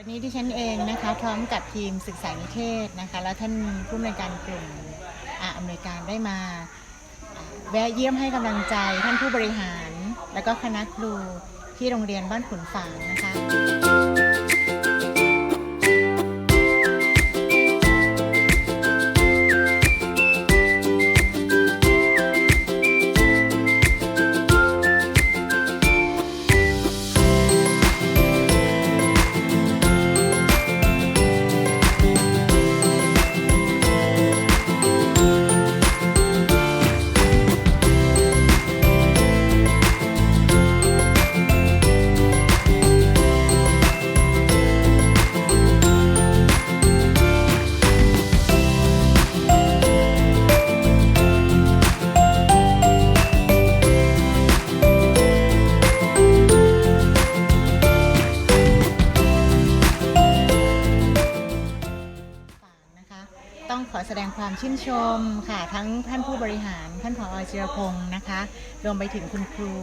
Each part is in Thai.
วันนี้ที่ฉันเองนะคะพร้อมกับทีมศึกษานิเทศนะคะแล้วท่านผู้อำนวยการกลุ่มอาอเมริการได้มาแวะเยี่ยมให้กำลังใจท่านผู้บริหาร และก็คณะครูที่โรงเรียนบ้านขุนฝางนะคะ ขอแสดงความชื่นชมค่ะทั้งท่านผู้บริหารท่านผอจิรพงศ์นะคะรวมไปถึงคุณครู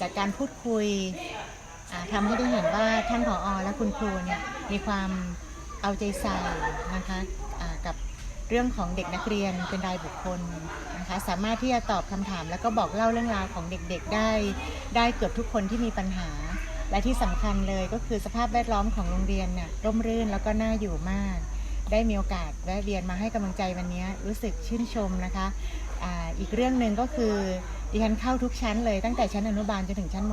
จากการพูดคุยอ่าทำให้ได้เห็นว่าท่านผอและคุณครูเนี่ยมีความเอาใจใส่นะคะกับเรื่องของเด็กนักเรียนเป็นรายบุคคลนะคะสามารถที่จะตอบคำถาม แล้วก็บอกเล่าเรื่องราวของเด็กๆ ได้ได้เกือบทุกคนที่มีปัญหา และที่สำคัญเลยก็คือสภาพแวดล้อมของโรงเรียนเนี่ยร่มรื่นแล้วก็น่าอยู่มาก ได้มีโอกาสแวะเวียนมาให้กำลังใจวันนี้รู้สึกชื่นชมนะคะออีกเรื่องหนึ่งก็คือดิฉันเข้าทุกชั้นเลยตั้งแต่ชั้นอนุบาลจนถึงชั้นม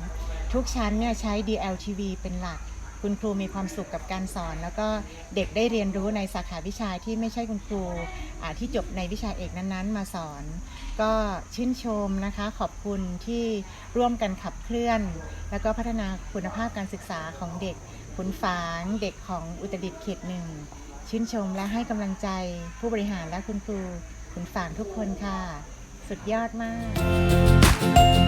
.3 ทุกชั้นเนี่ยใช้ DLTV เป็นหลัก คุณครูมีความสุขกับการสอน แล้วก็เด็กได้เรียนรู้ในสาขาวิชาที่ไม่ใช่คุณครูที่จบในวิชาเอกนั้นๆ มาสอน ก็ชื่นชมนะคะ ขอบคุณที่ร่วมกันขับเคลื่อน แล้วก็พัฒนาคุณภาพการศึกษาของเด็กขุนฝางเด็กของอุตรดิตถ์เขตหนึ่ง ชื่นชมและให้กำลังใจผู้บริหารและคุณครู คุณฝางทุกคนค่ะ สุดยอดมาก